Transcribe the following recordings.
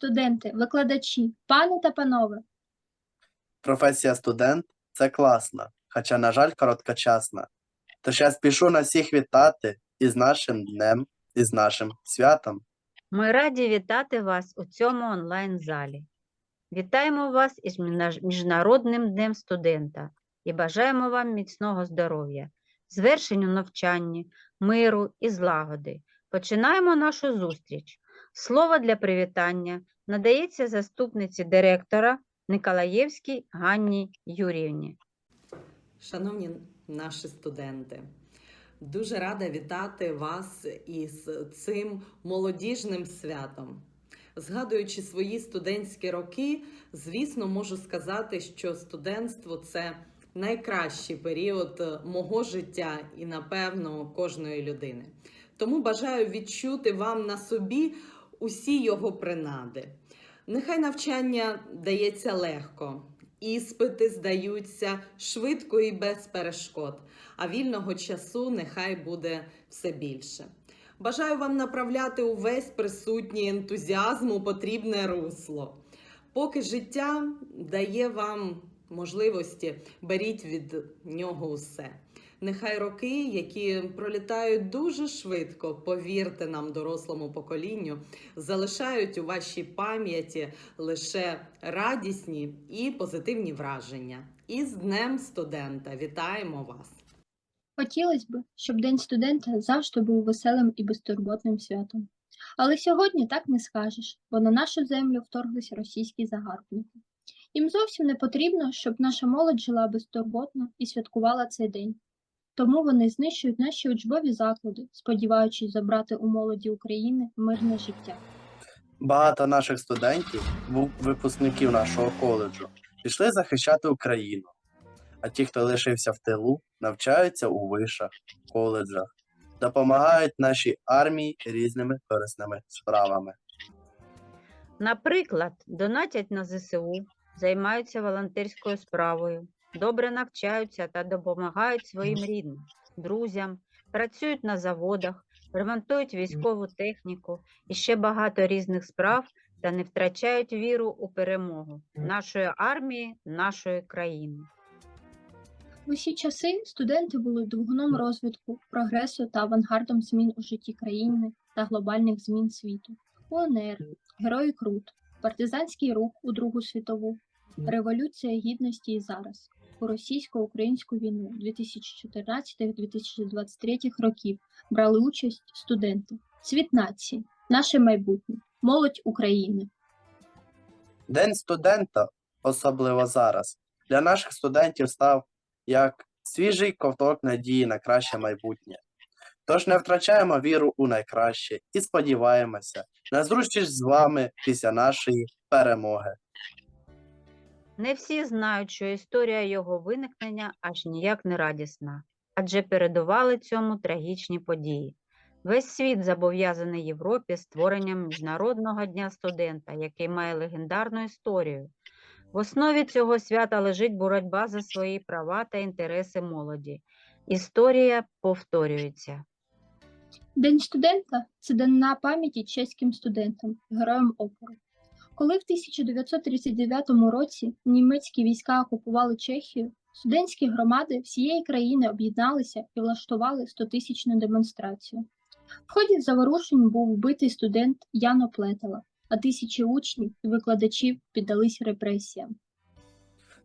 Студенти, викладачі, пани та панове. Професія студент це класна, хоча, на жаль, короткочасна. Тож я спішу на всіх вітати із нашим днем, із нашим святом. Ми раді вітати вас у цьому онлайн-залі. Вітаємо вас із Міжнародним днем студента і бажаємо вам міцного здоров'я, звершенню навчання, миру і злагоди. Починаємо нашу зустріч. Слово для привітання надається заступниці директора Николаєвській Ганні Юріївні. Шановні наші студенти, дуже рада вітати вас із цим молодіжним святом. Згадуючи свої студентські роки, звісно, можу сказати, що студентство це найкращий період мого життя і, напевно, кожної людини. Тому бажаю відчути вам на собі усі його принади. Нехай навчання дається легко, іспити здаються швидко і без перешкод, а вільного часу нехай буде все більше. Бажаю вам направляти увесь присутній ентузіазм у потрібне русло. Поки життя дає вам можливості, беріть від нього усе. Нехай роки, які пролітають дуже швидко, повірте нам, дорослому поколінню, залишають у вашій пам'яті лише радісні і позитивні враження. І з Днем студента вітаємо вас! Хотілося б, щоб День студента завжди був веселим і безтурботним святом. Але сьогодні так не скажеш, бо на нашу землю вторглися російські загарбники. Їм зовсім не потрібно, щоб наша молодь жила безтурботно і святкувала цей день. Тому вони знищують наші учбові заклади, сподіваючись забрати у молоді України мирне життя. Багато наших студентів, випускників нашого коледжу, пішли захищати Україну. А ті, хто лишився в тилу, навчаються у вишах, коледжах, допомагають нашій армії різними корисними справами. Наприклад, донатять на ЗСУ, займаються волонтерською справою, добре навчаються та допомагають своїм рідним, друзям, працюють на заводах, ремонтують військову техніку і ще багато різних справ та не втрачають віру у перемогу нашої армії, нашої країни. В усі часи студенти були двигуном розвитку, прогресу та авангардом змін у житті країни та глобальних змін світу. УНР, Герої Крут, партизанський рух у Другу світову, Революція Гідності і зараз, у російсько-українську війну 2014-2023 років брали участь студенти, світ нації, наше майбутнє, молодь України. День студента, особливо зараз, для наших студентів став як свіжий ковток надії на краще майбутнє. Тож не втрачаємо віру у найкраще і сподіваємося на зустріч з вами після нашої перемоги. Не всі знають, що історія його виникнення аж ніяк не радісна, адже передували цьому трагічні події. Весь світ зобов'язаний Європі створенням Міжнародного дня студента, який має легендарну історію. В основі цього свята лежить боротьба за свої права та інтереси молоді. Історія повторюється. День студента це дана пам'яті чеським студентам, героям опору. Коли в 1939 році німецькі війська окупували Чехію, студентські громади всієї країни об'єдналися і влаштували 100-тисячну демонстрацію. В ході заворушень був вбитий студент Яно Плетела, а тисячі учнів і викладачів піддались репресіям.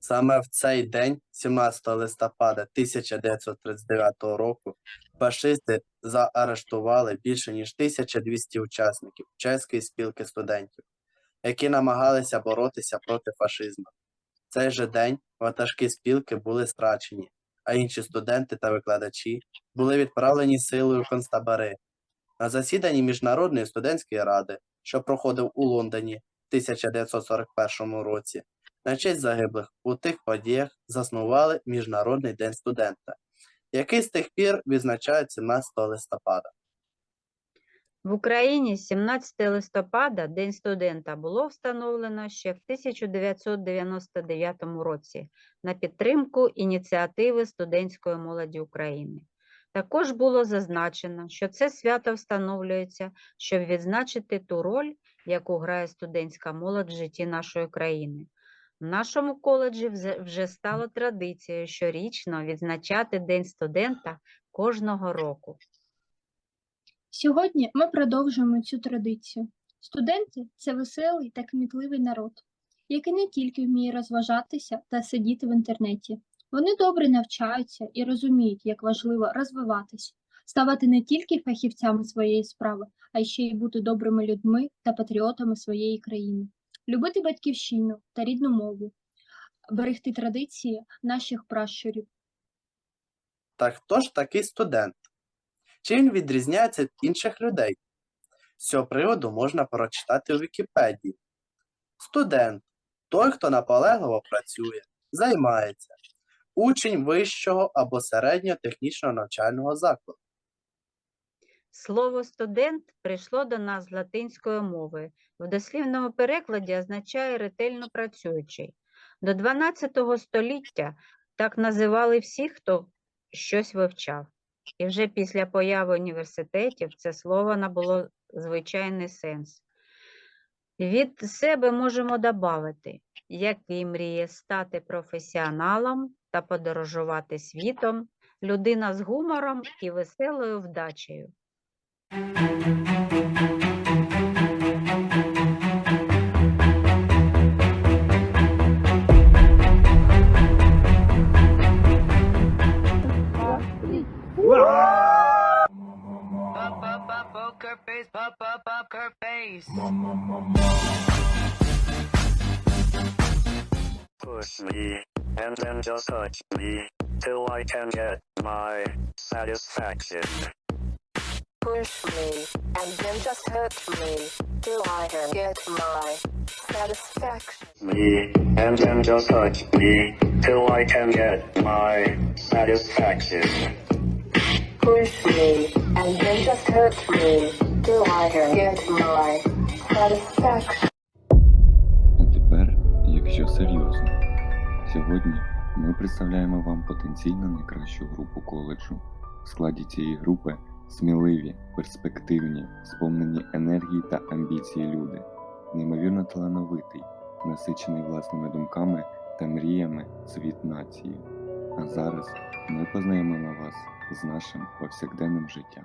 Саме в цей день, 17 листопада 1939 року, фашисти заарештували більше ніж 1200 учасників чеської спілки студентів, які намагалися боротися проти фашизму. В цей же день ватажки спілки були страчені, а інші студенти та викладачі були відправлені силою концтабори. На засіданні Міжнародної студентської ради, що проходив у Лондоні в 1941 році, на честь загиблих у тих подіях заснували Міжнародний день студента, який з тих пір відзначають 17 листопада. В Україні 17 листопада День студента було встановлено ще в 1999 році на підтримку ініціативи студентської молоді України. Також було зазначено, що це свято встановлюється, щоб відзначити ту роль, яку грає студентська молодь в житті нашої країни. В нашому коледжі вже стало традицією щорічно відзначати День студента кожного року. Сьогодні ми продовжуємо цю традицію. Студенти це веселий та кмітливий народ, який не тільки вміє розважатися та сидіти в інтернеті. Вони добре навчаються і розуміють, як важливо розвиватися, ставати не тільки фахівцями своєї справи, а ще й бути добрими людьми та патріотами своєї країни, любити батьківщину та рідну мову, берегти традиції наших пращурів. Так хто ж такий студент? Чим відрізняється від інших людей? З цього приводу можна прочитати у Вікіпедії. Студент той, хто наполегливо працює, займається, учень вищого або середнього технічного навчального закладу. Слово студент прийшло до нас з латинської мови. В дослівному перекладі означає ретельно працюючий. До 12 століття так називали всіх, хто щось вивчав. І вже після появи університетів це слово набуло звичайний сенс. Від себе можемо додати, який мріє стати професіоналом та подорожувати світом, людина з гумором і веселою вдачею. Face, pop up poker face. Push me, and then just touch me, till I can get my satisfaction. push me, and then just hurt me till I can get my satisfaction. Me, and then just touch me, till I can get my satisfaction. Push me, and then just hurt me А тепер, якщо серйозно, сьогодні ми представляємо вам потенційно найкращу групу коледжу. В складі цієї групи сміливі, перспективні, сповнені енергії та амбіції люди, неймовірно талановитий, насичений власними думками та мріями світ нації. А зараз ми познайомимо вас з нашим повсякденним життям.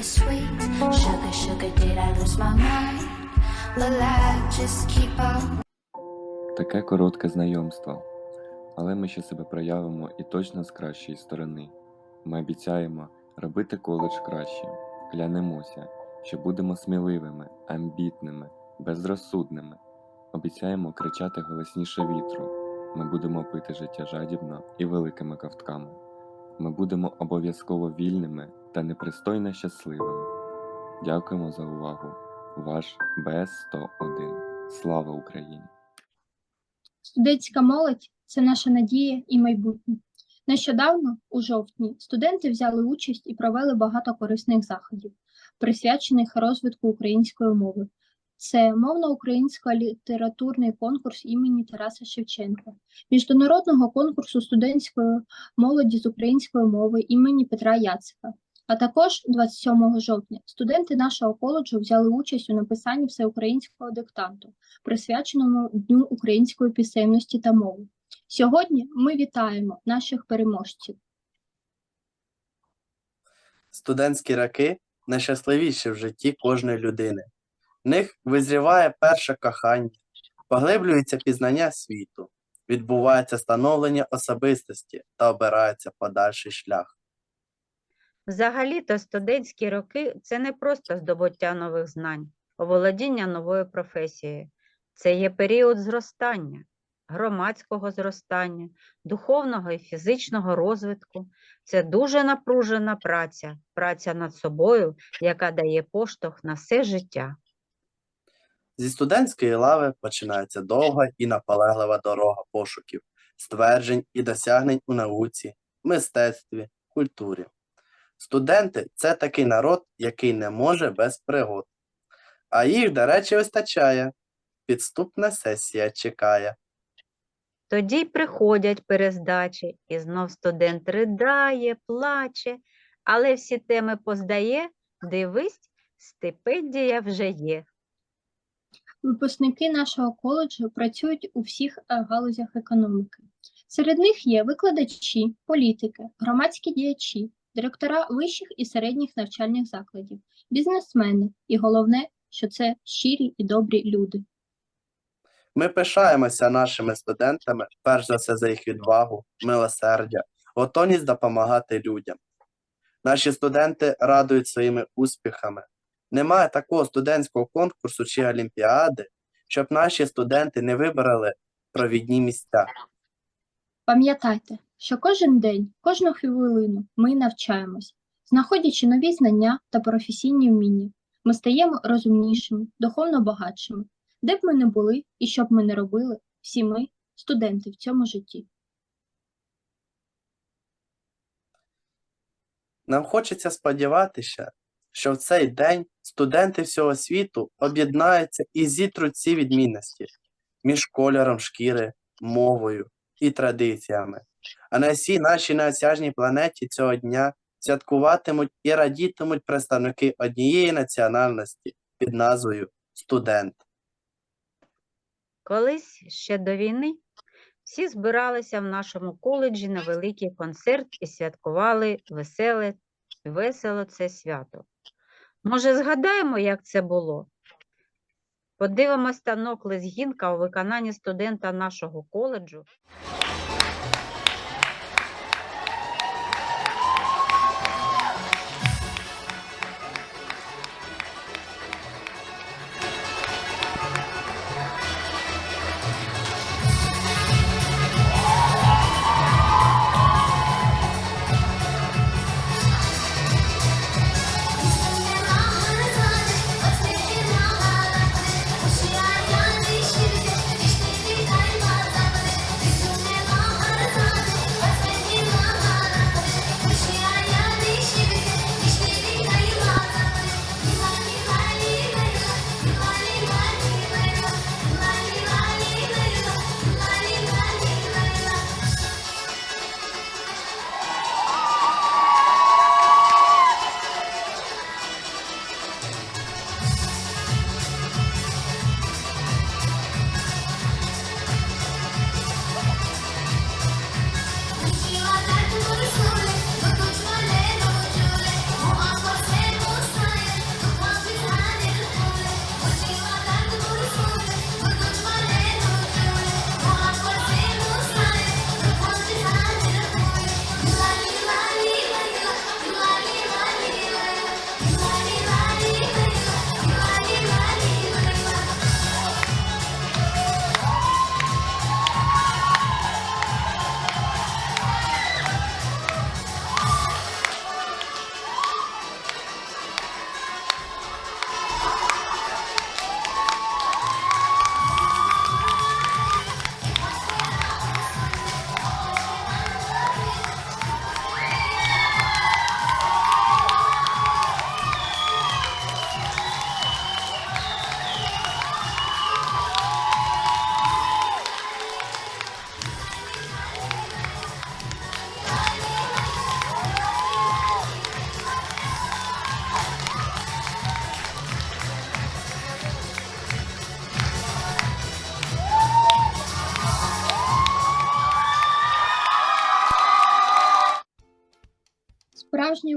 the sweet? Sugar, sugar, did I lose my mind? Will I just keep on? Таке коротке знайомство. Але ми ще себе проявимо і точно з кращої сторони. Ми обіцяємо робити коледж кращим, клянемося, що будемо сміливими, амбітними, безрозсудними. Обіцяємо кричати голосніше вітру. Ми будемо пити життя жадібно і великими ковтками. Ми будемо обов'язково вільними та непристойно щасливими. Дякуємо за увагу. Ваш БС 101. Слава Україні! Студентська молодь це наша надія і майбутнє. Нещодавно, у жовтні, студенти взяли участь і провели багато корисних заходів, присвячених розвитку української мови. Це мовно-українсько-літературний конкурс імені Тараса Шевченка, міжнародного конкурсу студентської молоді з української мови імені Петра Яцика. А також 27 жовтня студенти нашого коледжу взяли участь у написанні всеукраїнського диктанту, присвяченому Дню української пісенності та мови. Сьогодні ми вітаємо наших переможців. Студентські роки найщасливіші в житті кожної людини. В них визріває перше кохання, поглиблюється пізнання світу, відбувається становлення особистості та обирається подальший шлях. Взагалі-то студентські роки це не просто здобуття нових знань, оволодіння новою професією. Це є період зростання, громадського зростання, духовного і фізичного розвитку. Це дуже напружена праця, праця над собою, яка дає поштовх на все життя. Зі студентської лави починається довга і наполеглива дорога пошуків, стверджень і досягнень у науці, мистецтві, культурі. Студенти це такий народ, який не може без пригод. А їх, до речі, вистачає. Підступна сесія чекає. Тоді й приходять перездачі, і знов студент ридає, плаче, але всі теми поздає, дивись, стипендія вже є. Випускники нашого коледжу працюють у всіх е, галузях економіки. Серед них є викладачі, політики, громадські діячі, директора вищих і середніх навчальних закладів, бізнесмени і головне, що це щирі і добрі люди. Ми пишаємося нашими студентами, перш за все за їх відвагу, милосердя, готовність допомагати людям. Наші студенти радують своїми успіхами. Немає такого студентського конкурсу чи олімпіади, щоб наші студенти не вибрали провідні місця. Пам'ятайте, що кожен день, кожну хвилину ми навчаємось, знаходячи нові знання та професійні вміння. Ми стаємо розумнішими, духовно багатшими. Де б ми не були і що б ми не робили, всі ми студенти в цьому житті. Нам хочеться сподіватися, що в цей день студенти всього світу об'єднаються і зітруть ці відмінності між кольором шкіри, мовою і традиціями. А на всій нашій неосяжній планеті цього дня святкуватимуть і радітимуть представники однієї національності під назвою студент. Колись ще до війни всі збиралися в нашому коледжі на великий концерт і святкували веселе, весело це свято. Може, згадаємо, як це було? Подивимось станок Лезгінка у виконанні студента нашого коледжу.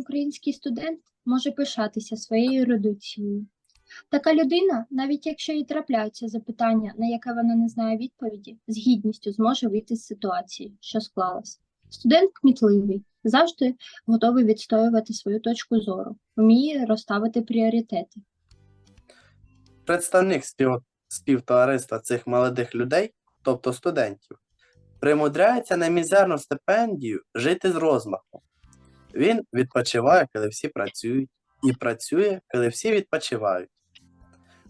Український студент може пишатися своєю ерудицією. Така людина, навіть якщо їй трапляються запитання, на яке вона не знає відповіді, з гідністю зможе вийти з ситуації, що склалась. Студент кмітливий, завжди готовий відстоювати свою точку зору, вміє розставити пріоритети. Представник спів... співтовариства цих молодих людей тобто студентів, примудряється на мізерну стипендію жити з розмахом. Він відпочиває, коли всі працюють, і працює, коли всі відпочивають.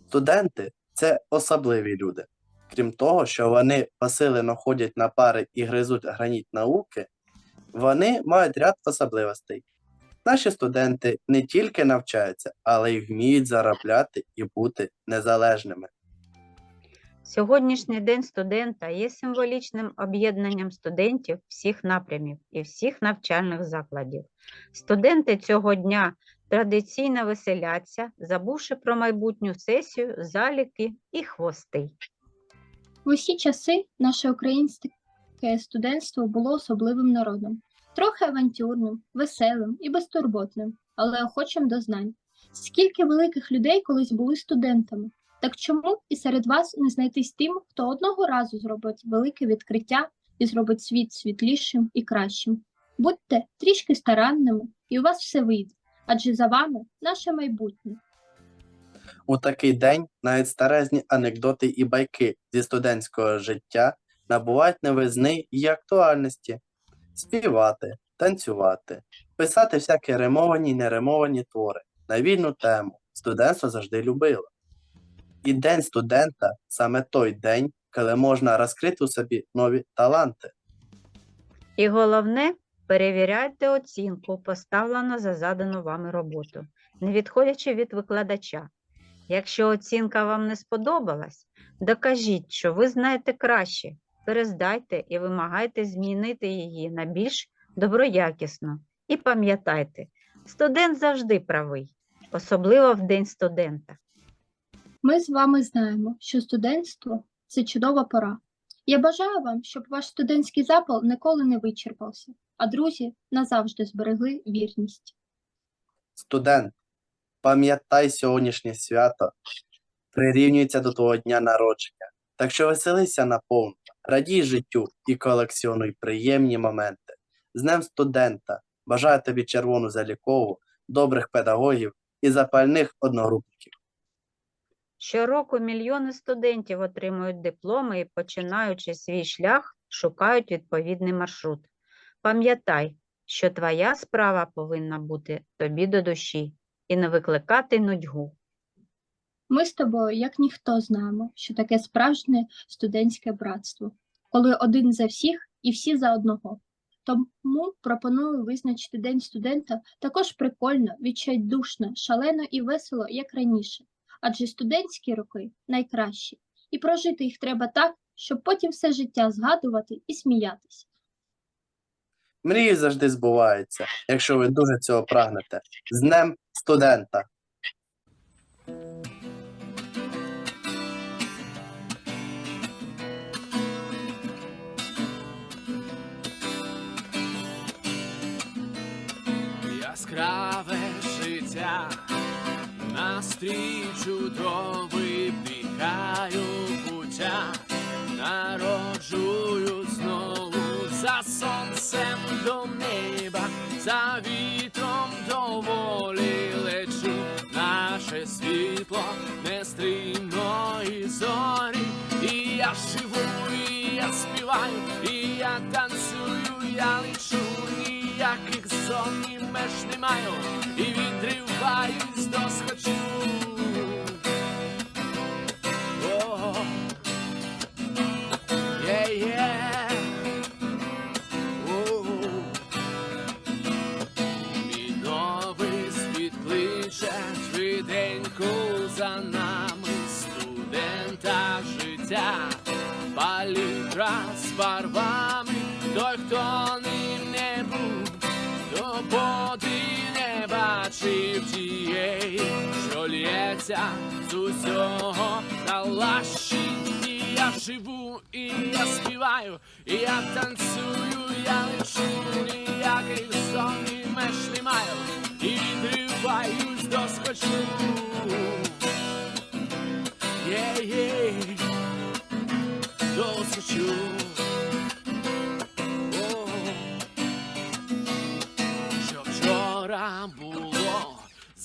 Студенти це особливі люди. Крім того, що вони посилено ходять на пари і гризуть граніт науки, вони мають ряд особливостей. Наші студенти не тільки навчаються, але й вміють заробляти і бути незалежними. Сьогоднішній день студента є символічним об'єднанням студентів всіх напрямів і всіх навчальних закладів. Студенти цього дня традиційно веселяться, забувши про майбутню сесію, заліки і хвости. В усі часи наше українське студентство було особливим народом, трохи авантюрним, веселим і безтурботним, але охочим до знань. Скільки великих людей колись були студентами, так чому і серед вас не знайтись тим, хто одного разу зробить велике відкриття і зробить світ світлішим і кращим? Будьте трішки старанними, і у вас все вийде, адже за вами наше майбутнє. У такий день навіть старезні анекдоти і байки зі студентського життя набувають новизни і актуальності. Співати, танцювати, писати всякі римовані й неримовані твори на вільну тему студентство завжди любило. І День студента саме той день, коли можна розкрити у собі нові таланти. І головне, перевіряйте оцінку, поставлену за задану вами роботу, не відходячи від викладача. Якщо оцінка вам не сподобалась, докажіть, що ви знаєте краще, перездайте і вимагайте змінити її на більш доброякісну. І пам'ятайте, студент завжди правий, особливо в день студента. Ми з вами знаємо, що студентство це чудова пора. Я бажаю вам, щоб ваш студентський запал ніколи не вичерпався, а друзі назавжди зберегли вірність. Студент, пам'ятай сьогоднішнє свято прирівнюється до твого дня народження. Так що веселися наповну, радій життю і колекціонуй приємні моменти. З Днем студента бажаю тобі червону залікову, добрих педагогів і запальних одногрупників. Щороку мільйони студентів отримують дипломи і, починаючи свій шлях, шукають відповідний маршрут. Пам'ятай, що твоя справа повинна бути тобі до душі і не викликати нудьгу. Ми з тобою, як ніхто, знаємо, що таке справжнє студентське братство, коли один за всіх і всі за одного. Тому пропоную визначити День студента також прикольно, відчайдушно, шалено і весело, як раніше. Адже студентські роки найкращі, і прожити їх треба так, щоб потім все життя згадувати і сміятися. Мрії завжди збуваються, якщо ви дуже цього прагнете. З Днем студента! яскраве настрій чудовий вдихаю буття, народжую знову. За сонцем до неба, за вітром до волі лечу, наше світло нестримної зорі, і я живу, і я співаю, і я танцюю, я лечу, ніяких сон і меж не маю, і відриваюсь до схочу. За нами студента життя, палітра з фарбами, той, хто не то поди не бачив тієї, що лється з усього талаші. І я живу, і я співаю, і я танцюю, я лечу, ніяких сон і меж не маю, і відриваюсь до скочу. Є-є, доскочу. О,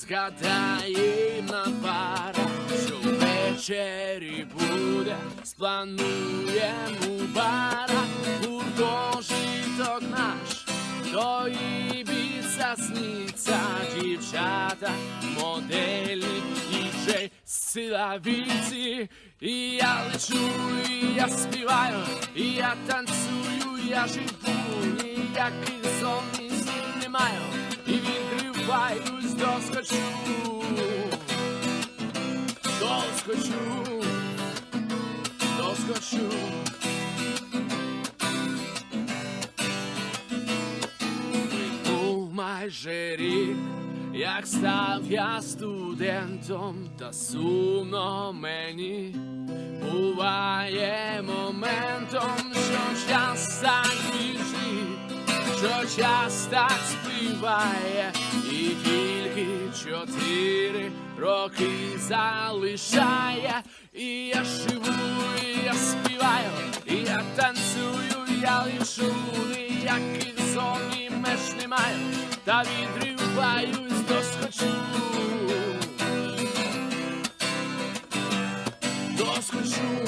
вчора було, згадаєм на парах, що ввечері буде, сплануємо бара, гуртожиток наш, то і біса сніться, дівчата, моделі, діджей, силовиці, і я лечу, і я співаю, і я танцюю, я живу, ніяких сон і сил не маю, і відриваюсь, доскочу, доскочу, доскочу. Минув майже рік, як став я студентом, та сумно мені буває моментом, що час так біжить, що час так спливає, і тільки чотири роки залишає, і я живу, і я співаю, і я танцюю, я лишу, ніяких зон і меж не маю, та відриваюсь доскочу. Доскочу.